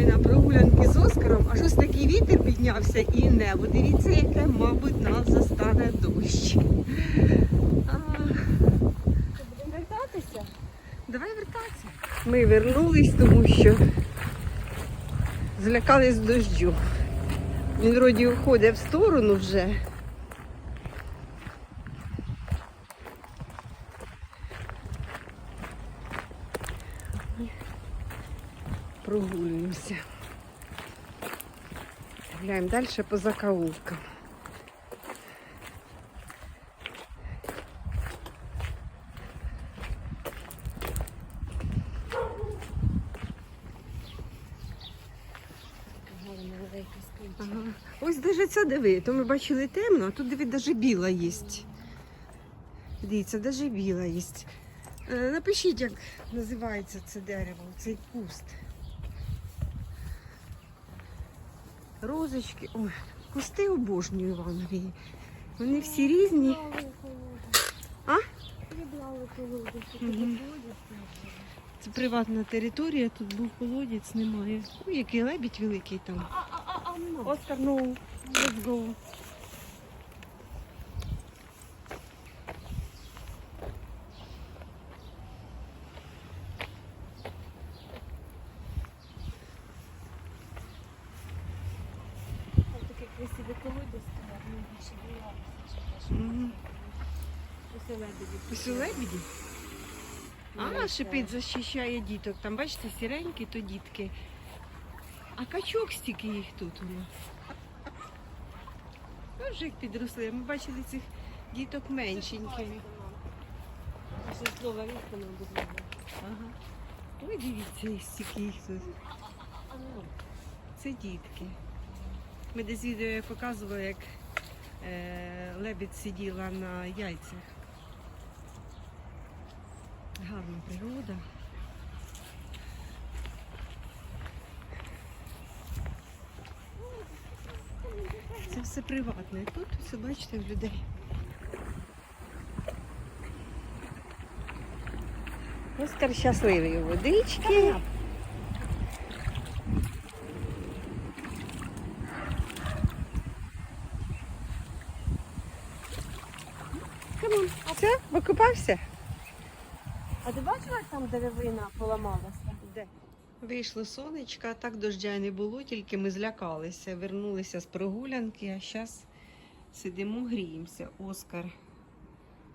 ми на прогулянки з Оскаром, а щось такий вітер піднявся і небо. Дивіться, яке, мабуть, нас застане дощ. А, Будемо вертатися? давай вертатися. Ми вернулись, тому що злякались дощу. Він вроді уходить в сторону вже. Прогулюємося. Гуляємо далі по закоулкам. Ось даже це диви, то ми бачили темно, а тут диви даже біла є. Дивіться, даже біла є. Е, Напишіть, як називається це дерево, цей куст. Розочки. Ой, кусти обожнюю Іванові. Вони всі різні. А? Це приватна територія, тут був колодець, немає. Ой, який лебідь великий там. Ну. Оскар, ну, let's go. Там таке красиве колодязь, ну, більше боялася. Мгм. Усе лебеді. Ось у. А, Лебедь, шипить захищає діток. Там, бачите, сіренькі, то дітки. А качок стільки їх тут у нас. Ну, вже як підросли. Ми бачили цих діток меншеньких. А ще слово рідко не буде. Ага. Ой, дивіться, стільки їх тут. Ну. Це дітки. Ми десь відео я показувала, як е, лебідь сиділа на яйцях. Гарна природа. Це все приватне. Тут все бачите в людей. Оскар щасливий у водички. Камон. Все, викупався? А ти бачила, як там деревина поламалася? Де? Вийшло сонечко, так дождя не було, тільки ми злякалися. Вернулися з прогулянки, а зараз сидимо, гріємося. Оскар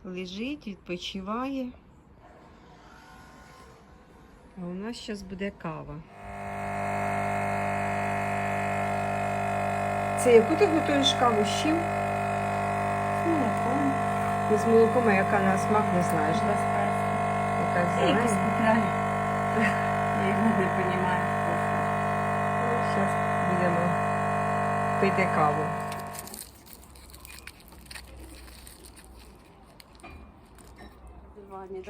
лежить, відпочиває. А у нас зараз буде кава. Це яку ти готуєш каву з чим? Не з молоком, а яка на смак не знаєш, так? Яка Це якісь Я їх не розумію просто. Зараз будемо пити каву. Дивані?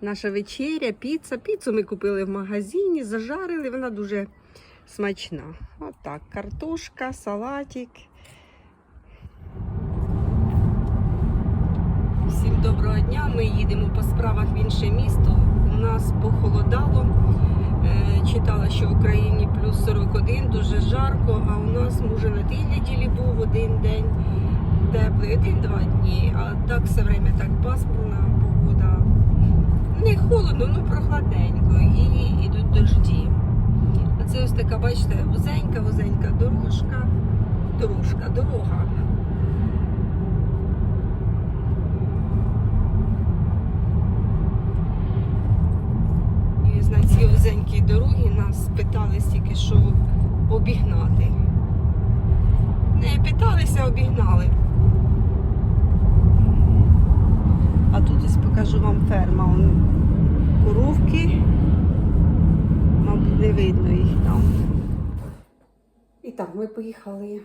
Наша вечеря, піца. Піцу ми купили в магазині, зажарили, вона дуже смачна. Отак, картошка, салатик. Доброго дня. Ми їдемо по справах в інше місто. У нас похолодало. Е, Читала, що в Україні плюс 41, дуже жарко, а у нас може на тій неділі був один день теплий, один-два дні. А так все время так пасмурна погода. Не холодно, ну прохладненько. І йдуть дожді. Це ось така, бачите, вузенька, вузенька дорожка. Дорожка, дорога. І на цій вузенькій дорогі нас питались тільки що обігнати. Не питалися, обігнали. А тут ось покажу вам ферма. Он коровки. Мабуть, не видно їх там. І так, ми поїхали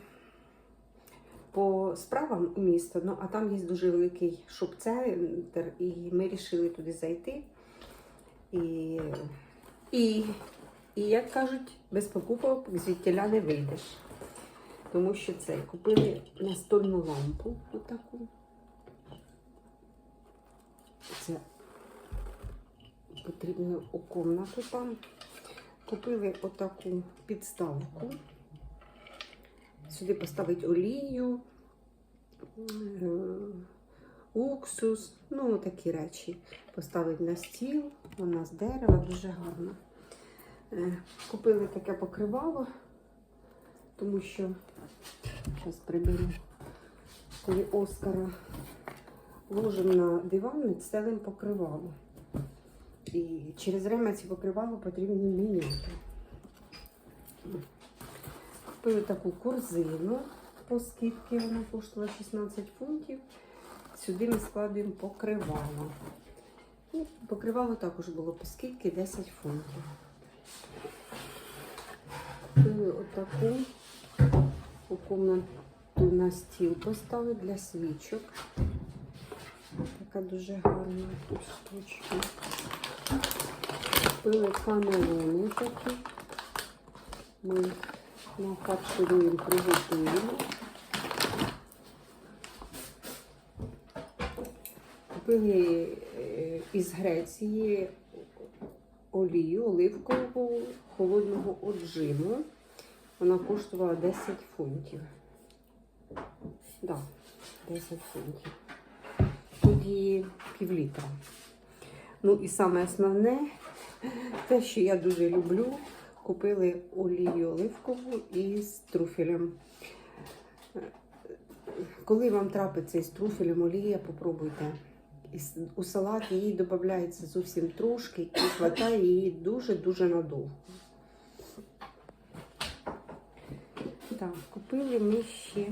по справам у місто, ну а там є дуже великий шоп-центр, і ми вирішили туди зайти. І, і, і як кажуть, без покупок звідтіля не вийдеш. Тому що це купили настольну лампу отаку. Це потрібно у комнату там. Купили отаку підставку. Сюди поставити олію, е, уксус, ну такі речі. Поставити на стіл, вона з дерева дуже гарна. Е, Купили таке покривало, тому що зараз приберу, коли Оскара ложимо на диван, ми стелимо покривало. І через время ці покривало потрібно міняти. Купили таку корзину по скидці, вона коштувала 16 фунтів. Сюди ми складуємо покривало. І покривало також було по скидці 10 фунтів. Купили отаку у комнату на стіл поставили для свічок. Така дуже гарна тут штучка. Купили канелони такі. Ми їх нафаршируємо, приготуємо. Купили е, із Греції олію оливкового холодного отжиму. Вона коштувала 10 фунтів. Да, 10 фунтів. Тоді пів літра. Ну і саме основне, те, що я дуже люблю, купили олію оливкову із труфелем. Коли вам трапиться із труфелем олія, попробуйте. У салат її додається зовсім трошки і хватає її дуже-дуже надовго. Так, купили ми ще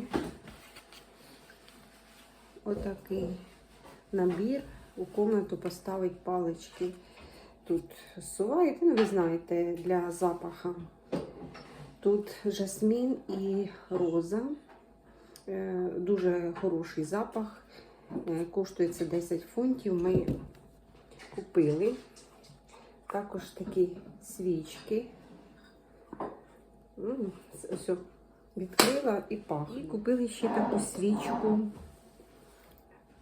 отакий набір. У комнату поставить палички. Тут суваєте, ну ви знаєте, для запаха. Тут жасмін і роза. Е, Дуже хороший запах. Е, Коштує це 10 фунтів. Ми купили. Також такі свічки. Ось відкрила і пахне. І купили ще таку свічку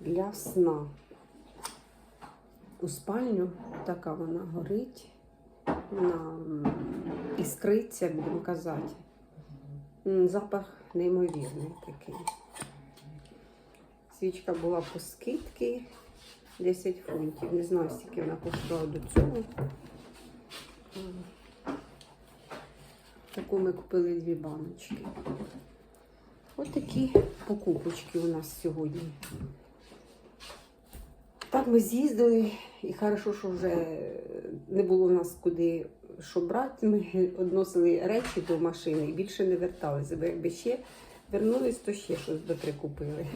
для сна. У спальню така вона горить, вона іскриться, будемо казати. Запах неймовірний такий. Свічка була по скидці 10 фунтів. Не знаю, скільки вона коштувала до цього. Таку ми купили дві баночки. Ось такі покупочки у нас сьогодні. Так ми з'їздили, і хорошо, що вже не було в нас куди що брати. Ми односили речі до машини і більше не верталися. Бо якби ще вернулись, то ще щось би прикупили.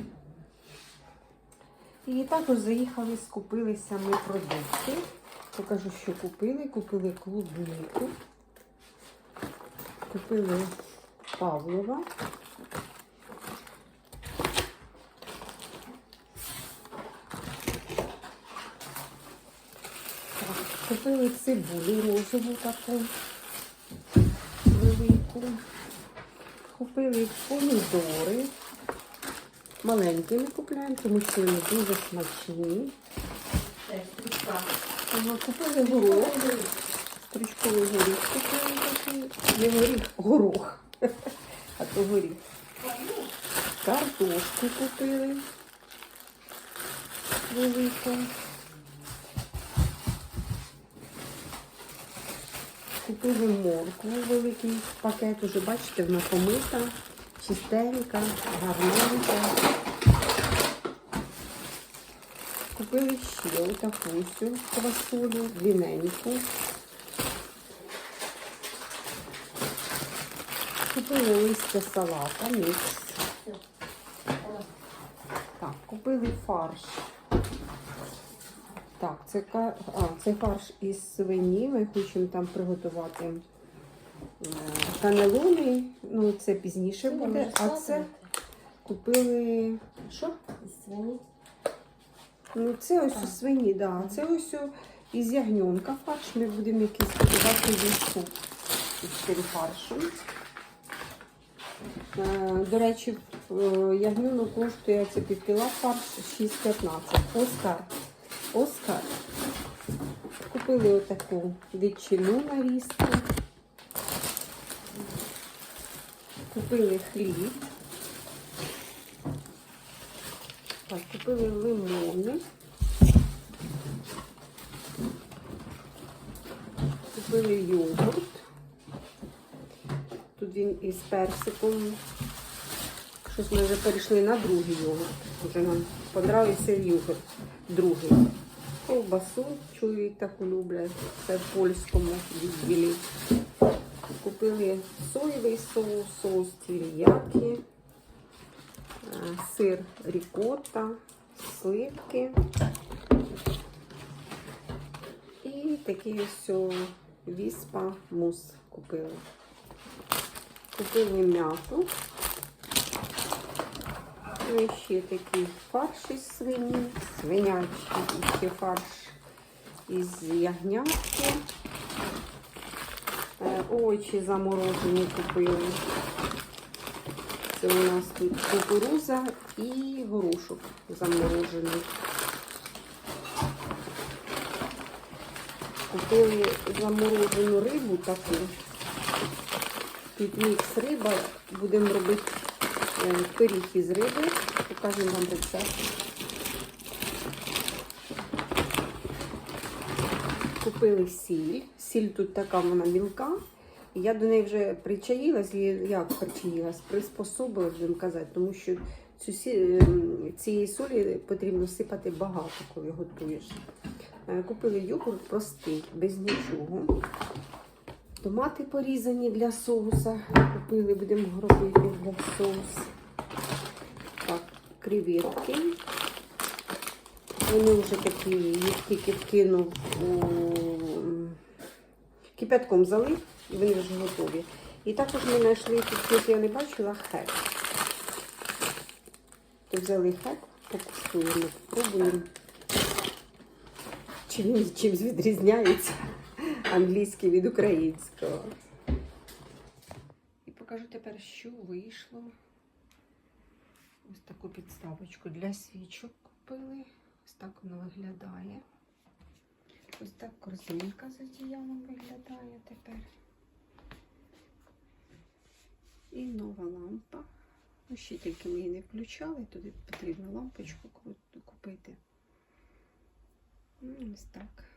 І також заїхали, скупилися ми продукти. Покажу, що купили. Купили клубнику, купили Павлова. Купили цибулю розову таку велику. Купили помідори. Маленькі ми купляємо, тому що вони дуже смачні. Купили горох. Стрічковий горіх купили такий. Не горіх, горох. А то горіх. Картошку купили. Велику. Купили моркву, великий пакет, уже бачите, вона помита, чистенька, гарненька. Купили ще отаку цю квасолю, длинненьку. Купили листя салата, мікс. Так, купили фарш. Так, це, а, це фарш із свині. Ми хочемо там приготувати е, канелони. Ну, це пізніше буде. А це купили. Що? Свині. Ну, це ось у свині, да. Це ось у- із ягненка фарш. Ми будемо якийсь їй суп із цим фаршем. Е, До речі, е, ягнюну коштує це півкіла фарш 6,15. Оскар. Оскар. Купили отаку дичину нарізку. Купили хліб. Так, Купили лимони. Купили йогурт. Тут він із персиком. Щось ми вже перейшли на другий йогурт. Вже нам подравився йогурт другий. Ковбасу, чую, таку люблять. Це в польському відділі. Купили соєвий соус, соус тіріякі, е, сир рікотта, сливки. І такий ось віспа мус купили. Купили м'яту. І ще такий фарш із свині, свинячий, ще фарш із ягнятки. Е, Овочі заморожені купили. Це у нас тут кукуруза і горошок заморожений. Купили заморожену рибу таку. Під мікс риба. Будемо робити пиріг із риби. Покажемо вам рецепт. Купили сіль. Сіль тут така вона мілка. Я до неї вже причаїлась, і як причаїлась, приспособилась, будемо казати, тому що цю сі- ем, цієї солі потрібно сипати багато, коли готуєш. Е, Купили йогурт простий, без нічого. Томати порізані для соуса. Купили, будемо робити для соусу. Так, креветки. Вони вже такі, їх тільки вкинув у кипятком залив, і вони вже готові. І також ми знайшли тут, я не бачила, хек. То взяли хек, покуштуємо, спробуємо. Чим він чимось відрізняється англійський від українського. І покажу тепер, що вийшло. Ось таку підставочку для свічок купили. Ось так воно виглядає. Ось так корзинка з одіялом виглядає тепер. І нова лампа. Ну, ще тільки ми її не включали, туди потрібно лампочку купити. Ось так.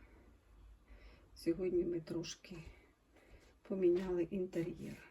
Сьогодні ми трошки поміняли інтер'єр.